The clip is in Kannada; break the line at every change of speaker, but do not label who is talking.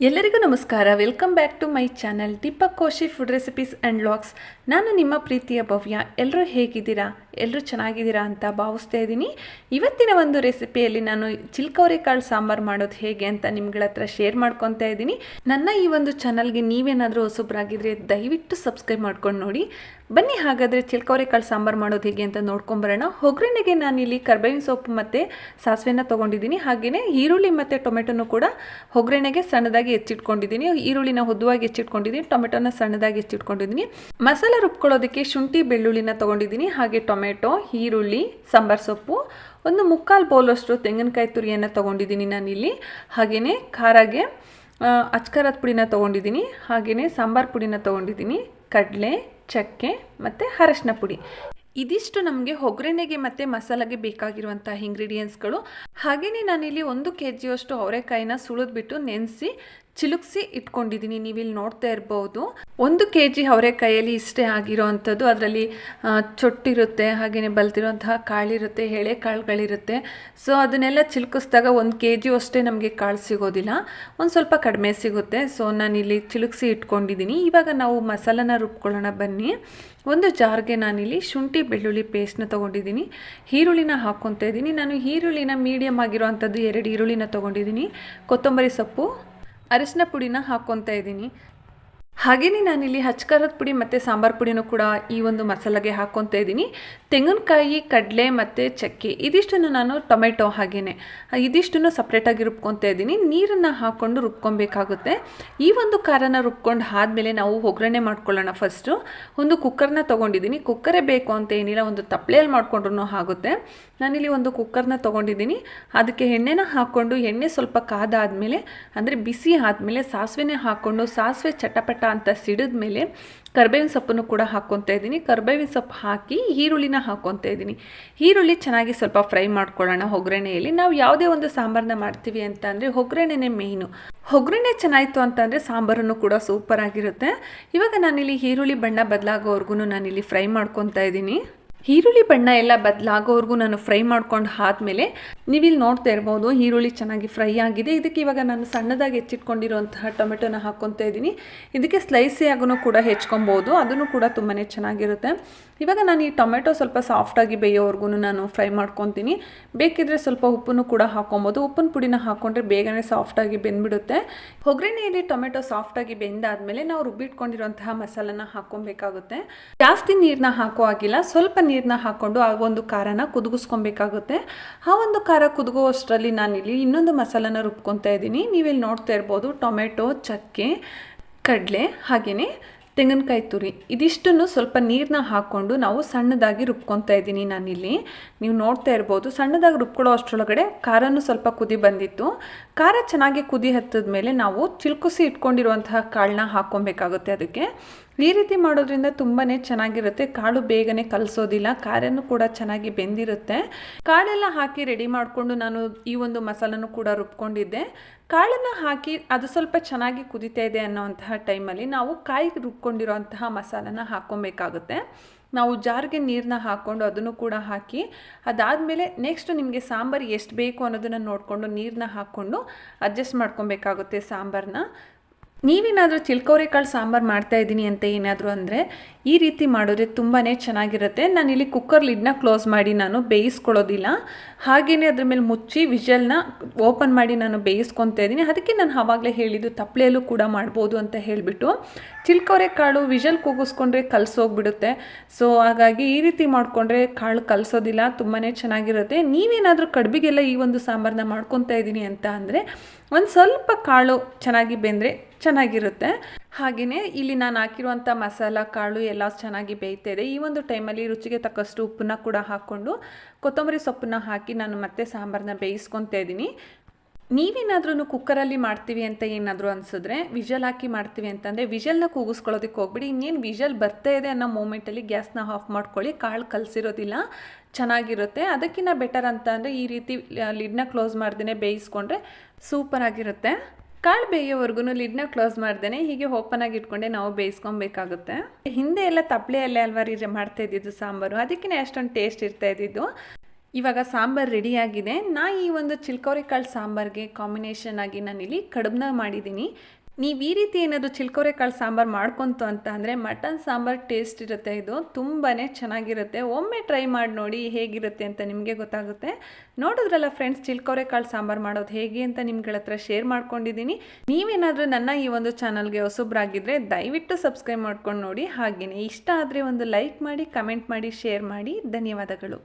ಎಲ್ಲರಿಗೂ ನಮಸ್ಕಾರ. Welcome back to my channel Deepak Koshi food recipes and vlogs ನಾನು ನಿಮ್ಮ ಪ್ರೀತಿಯ ಭವ್ಯ. ಎಲ್ಲರೂ ಹೇಗಿದ್ದೀರಾ? ಎಲ್ಲರೂ ಚೆನ್ನಾಗಿದ್ದೀರಾ ಅಂತ ಭಾವಿಸ್ತಾ ಇದ್ದೀನಿ. ಇವತ್ತಿನ ಒಂದು ರೆಸಿಪಿಯಲ್ಲಿ ನಾನು ಚಿಲ್ಕವರೆ ಕಾಳು ಸಾಂಬಾರು ಮಾಡೋದು ಹೇಗೆ ಅಂತ ನಿಮ್ಗಳ ಹತ್ರ ಶೇರ್ ಮಾಡ್ಕೊತಾ ಇದ್ದೀನಿ. ನನ್ನ ಈ ಒಂದು ಚಾನಲ್ಗೆ ನೀವೇನಾದರೂ ಹೊಸಬ್ರಾಗಿದ್ರೆ ದಯವಿಟ್ಟು ಸಬ್ಸ್ಕ್ರೈಬ್ ಮಾಡ್ಕೊಂಡು ನೋಡಿ. ಬನ್ನಿ ಹಾಗಾದರೆ ಚಿಲ್ಕವರೆ ಕಾಳು ಸಾಂಬಾರು ಮಾಡೋದು ಹೇಗೆ ಅಂತ ನೋಡ್ಕೊಂಬರೋಣ ಒಗ್ಗರಣೆಗೆ ನಾನಿಲ್ಲಿ ಕರ್ಬೇವಿನ ಸೊಪ್ಪು ಮತ್ತು ಸಾಸಿವೆನ ತೊಗೊಂಡಿದ್ದೀನಿ. ಹಾಗೆಯೇ ಈರುಳ್ಳಿ ಮತ್ತು ಟೊಮೆಟೊನು ಕೂಡ ಒಗ್ಗರಣೆಗೆ ಸಣ್ಣದಾಗಿ ಹೆಚ್ಚಿಟ್ಕೊಂಡಿದ್ದೀನಿ. ಈರುಳ್ಳಿನ ಉದ್ದುವಾಗಿ ಹೆಚ್ಚಿಟ್ಕೊಂಡಿದ್ದೀನಿ, ಟೊಮೆಟೊನ ಸಣ್ಣದಾಗಿ ಹೆಚ್ಚಿಟ್ಕೊಂಡಿದ್ದೀನಿ. ಮಸಾಲೆ ರುಬ್ಕೊಳ್ಳೋದಕ್ಕೆ ಶುಂಠಿ, ಬೆಳ್ಳುಳ್ಳಿನ ತೊಗೊಂಡಿದ್ದೀನಿ. ಹಾಗೆ ಟೊಮೆಟೊ ಈರುಳ್ಳಿ, ಸಾಂಬಾರು ಸೊಪ್ಪು, ಒಂದು ಮುಕ್ಕಾಲು ಬೌಲಷ್ಟು ತೆಂಗಿನಕಾಯಿ ತುರಿಯನ್ನು ತೊಗೊಂಡಿದ್ದೀನಿ ನಾನಿಲ್ಲಿ. ಹಾಗೆಯೇ ಖಾರಾಗೆ ಅಚ್ಕರದ ಪುಡಿನ ತೊಗೊಂಡಿದ್ದೀನಿ. ಹಾಗೆಯೇ ಸಾಂಬಾರು ಪುಡಿನ ತೊಗೊಂಡಿದ್ದೀನಿ. ಕಡಲೆ, ಚಕ್ಕೆ ಮತ್ತು ಅರಶಿನ ಪುಡಿ. ಇದಿಷ್ಟು ನಮಗೆ ಒಗ್ಗರಣೆಗೆ ಮತ್ತು ಮಸಾಲೆಗೆ ಬೇಕಾಗಿರುವಂಥ ಇಂಗ್ರೀಡಿಯೆಂಟ್ಸ್ಗಳು ಹಾಗೆಯೇ ನಾನಿಲ್ಲಿ ಒಂದು ಕೆ ಜಿಯಷ್ಟು ಅವರೆಕಾಯಿನ ಸುಳಿದ್ಬಿಟ್ಟು ನೆನೆಸಿ ಚಿಲುಕ್ಸಿ ಇಟ್ಕೊಂಡಿದ್ದೀನಿ, ನೀವಿಲ್ಲಿ ನೋಡ್ತಾ ಇರ್ಬೋದು. ಒಂದು ಕೆ ಜಿ ಅವರೆಕಾಯಲ್ಲಿ ಇಷ್ಟೇ ಆಗಿರೋ ಅಂಥದ್ದು, ಅದರಲ್ಲಿ ಚೊಟ್ಟಿರುತ್ತೆ ಹಾಗೆಯೇ ಬಲ್ತಿರೋಂತಹ ಕಾಳಿರುತ್ತೆ, ಎಳೆ ಕಾಳುಗಳಿರುತ್ತೆ. ಸೊ ಅದನ್ನೆಲ್ಲ ಚಿಲುಕಿಸಿದಾಗ ಒಂದು ಕೆ ಜಿ ಅಷ್ಟೇ ನಮಗೆ ಕಾಳು ಸಿಗೋದಿಲ್ಲ. ಒಂದು ಸ್ವಲ್ಪ ಕಡಿಮೆ ಸಿಗುತ್ತೆ. ಸೊ ನಾನಿಲ್ಲಿ ಚಿಲುಕ್ಸಿ ಇಟ್ಕೊಂಡಿದ್ದೀನಿ. ಇವಾಗ ನಾವು ಮಸಾಲನ ರುಬ್ಕೊಳ್ಳೋಣ ಬನ್ನಿ. ಒಂದು ಜಾರ್ಗೆ ನಾನಿಲ್ಲಿ ಶುಂಠಿ, ಬೆಳ್ಳುಳ್ಳಿ ಪೇಸ್ಟ್ನ ತೊಗೊಂಡಿದ್ದೀನಿ. ಈರುಳ್ಳಿನ ಹಾಕ್ಕೊತಾ ಇದ್ದೀನಿ. ನಾನು ಈರುಳ್ಳಿನ ಮೀಡಿಯಮ್ ಆಗಿರೋ ಅಂಥದ್ದು ಎರಡು ಈರುಳ್ಳಿನ ತೊಗೊಂಡಿದ್ದೀನಿ. ಕೊತ್ತಂಬರಿ ಸೊಪ್ಪು ಅರಿಶಿನ ಪುಡಿನ ಹಾಕ್ಕೊತಾ ಇದ್ದೀನಿ. ಹಾಗೆಯೇ ನಾನಿಲ್ಲಿ ಹಚ್ಕಾರದ ಪುಡಿ ಮತ್ತು ಸಾಂಬಾರು ಪುಡಿನೂ ಕೂಡ ಈ ಒಂದು ಮಸಾಲೆಗೆ ಹಾಕ್ಕೊತಾ ಇದ್ದೀನಿ. ತೆಂಗಿನಕಾಯಿ, ಕಡಲೆ ಮತ್ತು ಚಕ್ಕೆ, ಇದಿಷ್ಟನ್ನು ನಾನು ಟೊಮೆಟೊ ಹಾಗೆಯೇ ಇದಿಷ್ಟನ್ನು ಸಪ್ರೇಟಾಗಿ ರುಬ್ಕೊತಾ ಇದ್ದೀನಿ. ನೀರನ್ನು ಹಾಕ್ಕೊಂಡು ರುಬ್ಕೊಬೇಕಾಗುತ್ತೆ ಈ ಒಂದು ಖಾರನ ರುಬ್ಕೊಂಡು ಆದಮೇಲೆ ನಾವು ಒಗ್ಗರಣೆ ಮಾಡ್ಕೊಳ್ಳೋಣ ಫಸ್ಟು ಒಂದು ಕುಕ್ಕರ್ನ ತೊಗೊಂಡಿದ್ದೀನಿ. ಕುಕ್ಕರೇ ಬೇಕು ಅಂತ ಏನಿಲ್ಲ, ಒಂದು ತಪ್ಪಲೆಯಲ್ಲಿ ಮಾಡಿಕೊಂಡ್ರೂ ಆಗುತ್ತೆ. ನಾನಿಲ್ಲಿ ಒಂದು ಕುಕ್ಕರ್ನ ತೊಗೊಂಡಿದ್ದೀನಿ. ಅದಕ್ಕೆ ಎಣ್ಣೆನ ಹಾಕ್ಕೊಂಡು, ಎಣ್ಣೆ ಸ್ವಲ್ಪ ಕಾದಾದಮೇಲೆ, ಅಂದರೆ ಬಿಸಿ ಆದಮೇಲೆ ಸಾಸಿವೆನೇ ಹಾಕ್ಕೊಂಡು, ಸಾಸಿವೆ ಚಟಪಟ ಅಂತ ಸಿಡಿದ ಮೇಲೆ ಕರ್ಬೇವಿನ ಸೊಪ್ಪನ್ನು ಕೂಡ ಹಾಕ್ಕೊತಾ ಇದ್ದೀನಿ. ಕರ್ಬೇವಿನ ಸೊಪ್ಪು ಹಾಕಿ ಈರುಳ್ಳಿನ ಹಾಕ್ಕೊತಾ ಇದ್ದೀನಿ. ಈರುಳ್ಳಿ ಚೆನ್ನಾಗಿ ಸ್ವಲ್ಪ ಫ್ರೈ ಮಾಡ್ಕೊಳ್ಳೋಣ ಒಗ್ಗರಣೆಯಲ್ಲಿ. ನಾವು ಯಾವುದೇ ಒಂದು ಸಾಂಬಾರನ್ನ ಮಾಡ್ತೀವಿ ಅಂತ ಅಂದರೆ ಒಗ್ಗರಣೆನೇ ಮೇಯ್ನು ಒಗ್ಗರಣೆ ಚೆನ್ನಾಯಿತು ಅಂತಂದರೆ ಸಾಂಬಾರನ್ನು ಕೂಡ ಸೂಪರ್ ಆಗಿರುತ್ತೆ. ಇವಾಗ ನಾನಿಲ್ಲಿ ಈರುಳ್ಳಿ ಬಣ್ಣ ಬದಲಾಗೋವರೆಗೂ ನಾನಿಲ್ಲಿ ಫ್ರೈ ಮಾಡ್ಕೊತಾ ಇದ್ದೀನಿ. ಈರುಳ್ಳಿ ಬಣ್ಣ ಎಲ್ಲ ಬದಲಾಗೋವರೆಗೂ ನಾನು ಫ್ರೈ ಮಾಡ್ಕೊಂಡು ಆದಮೇಲೆ ನೀವಿಲ್ಲಿ ನೋಡ್ತಾ ಇರ್ಬೋದು, ಈರುಳ್ಳಿ ಚೆನ್ನಾಗಿ ಫ್ರೈ ಆಗಿದೆ. ಇದಕ್ಕೆ ಇವಾಗ ನಾನು ಸಣ್ಣದಾಗಿ ಹೆಚ್ಚಿಟ್ಕೊಂಡಿರುವಂತಹ ಟೊಮೆಟೊನ ಹಾಕ್ಕೊತಾ ಇದ್ದೀನಿ. ಇದಕ್ಕೆ ಸ್ಲೈಸಿ ಆಗೂ ಕೂಡ ಹೆಚ್ಕೊಬೋದು, ಅದನ್ನು ಕೂಡ ತುಂಬಾ ಚೆನ್ನಾಗಿರುತ್ತೆ. ಇವಾಗ ನಾನು ಈ ಟೊಮೆಟೊ ಸ್ವಲ್ಪ ಸಾಫ್ಟಾಗಿ ಬೇಯೋವರೆಗೂ ನಾನು ಫ್ರೈ ಮಾಡ್ಕೊತೀನಿ. ಬೇಕಿದ್ರೆ ಸ್ವಲ್ಪ ಉಪ್ಪನ್ನು ಕೂಡ ಹಾಕೊಬೋದು ಉಪ್ಪಿನ ಪುಡಿನ ಹಾಕ್ಕೊಂಡ್ರೆ ಬೇಗನೆ ಸಾಫ್ಟಾಗಿ ಬೆಂದ್ಬಿಡುತ್ತೆ. ಒಗ್ಗರಣೆಯಲ್ಲಿ ಟೊಮೆಟೊ ಸಾಫ್ಟಾಗಿ ಬೆಂದಾದ್ಮೇಲೆ ನಾವು ರುಬ್ಬಿಟ್ಕೊಂಡಿರುವಂತಹ ಮಸಾಲನ ಹಾಕ್ಕೊಬೇಕಾಗುತ್ತೆ. ಜಾಸ್ತಿ ನೀರನ್ನ ಹಾಕೋ ಆಗಿಲ್ಲ ಸ್ವಲ್ಪ ನೀರನ್ನ ಹಾಕ್ಕೊಂಡು ಆ ಒಂದು ಖಾರನ ಕುದುಗಿಸ್ಕೊಬೇಕಾಗುತ್ತೆ. ಆ ಒಂದು ಖಾರ ಕುದುಗುವಷ್ಟರಲ್ಲಿ ನಾನಿಲ್ಲಿ ಇನ್ನೊಂದು ಮಸಾಲನ ರುಬ್ಕೊತಾ ಇದ್ದೀನಿ. ನೀವಿಲ್ಲಿ ನೋಡ್ತಾ ಇರ್ಬೋದು ಟೊಮೆಟೊ, ಚಕ್ಕೆ, ಕಡಲೆ ಹಾಗೆಯೇ ತೆಂಗಿನಕಾಯಿ ತುರಿ. ಇದಿಷ್ಟನ್ನು ಸ್ವಲ್ಪ ನೀರನ್ನ ಹಾಕ್ಕೊಂಡು ನಾವು ಸಣ್ಣದಾಗಿ ರುಬ್ಕೊತಾ ಇದ್ದೀನಿ ನಾನಿಲ್ಲಿ. ನೀವು ನೋಡ್ತಾ ಇರ್ಬೋದು ಸಣ್ಣದಾಗಿ ರುಬ್ಕೊಳ್ಳೋ ಅಷ್ಟರೊಳಗಡೆ ಖಾರನೂ ಸ್ವಲ್ಪ ಕುದಿ ಬಂದಿತ್ತು. ಖಾರ ಚೆನ್ನಾಗಿ ಕುದಿ ಹತ್ತಿದ ಮೇಲೆ ನಾವು ಚಿಲ್ಕುಸಿ ಇಟ್ಕೊಂಡಿರುವಂತಹ ಕಾಳನ್ನ ಹಾಕ್ಕೊಬೇಕಾಗುತ್ತೆ ಅದಕ್ಕೆ. ಈ ರೀತಿ ಮಾಡೋದ್ರಿಂದ ತುಂಬಾ ಚೆನ್ನಾಗಿರುತ್ತೆ. ಕಾಳು ಬೇಗನೆ ಕಲಸೋದಿಲ್ಲ. ಖಾರನೂ ಕೂಡ ಚೆನ್ನಾಗಿ ಬೆಂದಿರುತ್ತೆ. ಕಾಳೆಲ್ಲ ಹಾಕಿ ರೆಡಿ ಮಾಡಿಕೊಂಡು ನಾನು ಈ ಒಂದು ಮಸಾಲನೂ ಕೂಡ ರುಬ್ಕೊಂಡಿದ್ದೆ. ಕಾಳನ್ನು ಹಾಕಿ ಅದು ಸ್ವಲ್ಪ ಚೆನ್ನಾಗಿ ಕುದಿತಾ ಇದೆ ಅನ್ನೋವಂತಹ ಟೈಮಲ್ಲಿ ನಾವು ಕಾಯಿ ರುಬ್ಕೊಂಡಿರೋಂತಹ ಮಸಾಲನ ಹಾಕ್ಕೊಬೇಕಾಗುತ್ತೆ. ನಾವು ಜಾರ್ಗೆ ನೀರನ್ನ ಹಾಕ್ಕೊಂಡು ಅದನ್ನು ಕೂಡ ಹಾಕಿ, ಅದಾದಮೇಲೆ ನೆಕ್ಸ್ಟ್ ನಿಮಗೆ ಸಾಂಬಾರು ಎಷ್ಟು ಬೇಕು ಅನ್ನೋದನ್ನು ನೋಡಿಕೊಂಡು ನೀರನ್ನ ಹಾಕ್ಕೊಂಡು ಅಡ್ಜಸ್ಟ್ ಮಾಡ್ಕೊಬೇಕಾಗುತ್ತೆ ಸಾಂಬಾರನ್ನ ನೀವೇನಾದರೂ ಚಿಲ್ಕೌರೆ ಕಾಳು ಸಾಂಬಾರು ಮಾಡ್ತಾ ಇದ್ದೀನಿ ಅಂತ ಏನಾದರೂ ಅಂದರೆ ಈ ರೀತಿ ಮಾಡಿದ್ರೆ ತುಂಬಾ ಚೆನ್ನಾಗಿರುತ್ತೆ. ನಾನಿಲ್ಲಿ ಕುಕ್ಕರ್ ಲಿಡ್ನ ಕ್ಲೋಸ್ ಮಾಡಿ ನಾನು ಬೇಯಿಸ್ಕೊಳ್ಳೋದಿಲ್ಲ. ಹಾಗೆಯೇ ಅದ್ರ ಮೇಲೆ ಮುಚ್ಚಿ ವಿಷಲ್ನ ಓಪನ್ ಮಾಡಿ ನಾನು ಬೇಯಿಸ್ಕೊತಾ ಇದ್ದೀನಿ. ಅದಕ್ಕೆ ನಾನು ಆವಾಗಲೇ ಹೇಳಿದ್ದು ತಪ್ಪಲೆಯಲ್ಲೂ ಕೂಡ ಮಾಡ್ಬೋದು ಅಂತ ಹೇಳಿಬಿಟ್ಟು. ಚಿಲ್ಕೌರೆ ಕಾಳು ವಿಷಲ್ ಕೂಗಿಸ್ಕೊಂಡ್ರೆ ಕಲಸೋಗ್ಬಿಡುತ್ತೆ. ಸೊ ಹಾಗಾಗಿ ಈ ರೀತಿ ಮಾಡಿಕೊಂಡ್ರೆ ಕಾಳು ಕಲಸೋದಿಲ್ಲ ತುಂಬಾ ಚೆನ್ನಾಗಿರುತ್ತೆ. ನೀವೇನಾದರೂ ಕಡ್ಬಿಗೆಲ್ಲ ಈ ಒಂದು ಸಾಂಬಾರನ್ನ ಮಾಡ್ಕೊತಾ ಇದ್ದೀನಿ ಅಂತ ಅಂದರೆ ಒಂದು ಸ್ವಲ್ಪ ಕಾಳು ಚೆನ್ನಾಗಿ ಬೆಂದರೆ ಚೆನ್ನಾಗಿರುತ್ತೆ. ಹಾಗೆಯೇ ಇಲ್ಲಿ ನಾನು ಹಾಕಿರುವಂಥ ಮಸಾಲ, ಕಾಳು ಎಲ್ಲ ಚೆನ್ನಾಗಿ ಬೇಯ್ತಾ ಇದೆ ಈ ಒಂದು ಟೈಮಲ್ಲಿ ರುಚಿಗೆ ತಕ್ಕಷ್ಟು ಉಪ್ಪನ್ನ ಕೂಡ ಹಾಕ್ಕೊಂಡು ಕೊತ್ತಂಬರಿ ಸೊಪ್ಪನ್ನ ಹಾಕಿ ನಾನು ಮತ್ತೆ ಸಾಂಬಾರನ್ನ ಬೇಯಿಸ್ಕೊತಾ ಇದ್ದೀನಿ. ನೀವೇನಾದ್ರೂ ಕುಕ್ಕರಲ್ಲಿ ಮಾಡ್ತೀವಿ ಅಂತ ಏನಾದರೂ ಅನಿಸಿದ್ರೆ, ವಿಷಲ್ ಹಾಕಿ ಮಾಡ್ತೀವಿ ಅಂತಂದರೆ ವಿಷಲ್ನ ಕೂಗಿಸ್ಕೊಳ್ಳೋದಕ್ಕೆ ಹೋಗ್ಬಿಡಿ. ಇನ್ನೇನು ವಿಷಲ್ ಬರ್ತಾ ಇದೆ ಅನ್ನೋ ಮೂಮೆಂಟಲ್ಲಿ ಗ್ಯಾಸ್ನ ಆಫ್ ಮಾಡ್ಕೊಳ್ಳಿ. ಕಾಳು ಕಲಸಿರೋದಿಲ್ಲ. ಚೆನ್ನಾಗಿರುತ್ತೆ. ಅದಕ್ಕಿಂತ ಬೆಟರ್ ಅಂತ ಅಂದರೆ ಈ ರೀತಿ ಲಿಡ್ನ ಕ್ಲೋಸ್ ಮಾಡ್ದೇ ಬೇಯಿಸ್ಕೊಂಡ್ರೆ ಸೂಪರ್ ಆಗಿರುತ್ತೆ ಕಾಳು ಬೇಯೋವರೆಗೂ ಲಿಡ್ನ ಕ್ಲೋಸ್ ಮಾಡ್ದೇನೆ, ಹೀಗೆ ಓಪನ್ ಆಗಿ ಇಟ್ಕೊಂಡೆ ನಾವು ಬೇಯಿಸ್ಕೊಬೇಕಾಗುತ್ತೆ. ಹಿಂದೆ ಎಲ್ಲ ತಪ್ಪಲೆಯಲ್ಲೇ ಅಲ್ವಾ ರೀ ಮಾಡ್ತಾ ಇದ್ದಿದ್ದು ಸಾಂಬಾರು ಅದಕ್ಕೇ ಅಷ್ಟೊಂದು ಟೇಸ್ಟ್ ಇರ್ತಾ ಇದ್ದಿದ್ದು. ಇವಾಗ ಸಾಂಬಾರು ರೆಡಿಯಾಗಿದೆ ನಾ ಈ ಒಂದು ಚಿಲ್ಕೌರಿ ಕಾಳು ಸಾಂಬಾರ್ಗೆ ಕಾಂಬಿನೇಷನ್ ಆಗಿ ನಾನಿಲ್ಲಿ ಕಡುಬನ್ನ ಮಾಡಿದ್ದೀನಿ. ನೀವು ಈ ರೀತಿ ಏನಾದರೂ ಚಿಲ್ಕೌರೆ ಕಾಳು ಸಾಂಬಾರು ಮಾಡ್ಕೊಂತು ಅಂತ ಅಂದರೆ ಮಟನ್ ಸಾಂಬಾರು ಟೇಸ್ಟ್ ಇರುತ್ತೆ ಇದು. ತುಂಬಾ ಚೆನ್ನಾಗಿರುತ್ತೆ. ಒಮ್ಮೆ ಟ್ರೈ ಮಾಡಿ ನೋಡಿ ಹೇಗಿರುತ್ತೆ ಅಂತ ನಿಮಗೆ ಗೊತ್ತಾಗುತ್ತೆ. ನೋಡಿದ್ರಲ್ಲ ಫ್ರೆಂಡ್ಸ್ ಚಿಲ್ಕೌರೆ ಕಾಳು ಸಾಂಬಾರು ಮಾಡೋದು ಹೇಗೆ ಅಂತ ನಿಮ್ಗಳ ಹತ್ರ ಶೇರ್ ಮಾಡ್ಕೊಂಡಿದ್ದೀನಿ ನೀವೇನಾದರೂ ನನ್ನ ಈ ಒಂದು ಚಾನಲ್ಗೆ ಹೊಸಬ್ರಾಗಿದ್ದರೆ ದಯವಿಟ್ಟು ಸಬ್ಸ್ಕ್ರೈಬ್ ಮಾಡ್ಕೊಂಡು ನೋಡಿ. ಹಾಗೆಯೇ ಇಷ್ಟ ಆದರೆ ಒಂದು ಲೈಕ್ ಮಾಡಿ ಕಮೆಂಟ್ ಮಾಡಿ ಶೇರ್ ಮಾಡಿ. ಧನ್ಯವಾದಗಳು.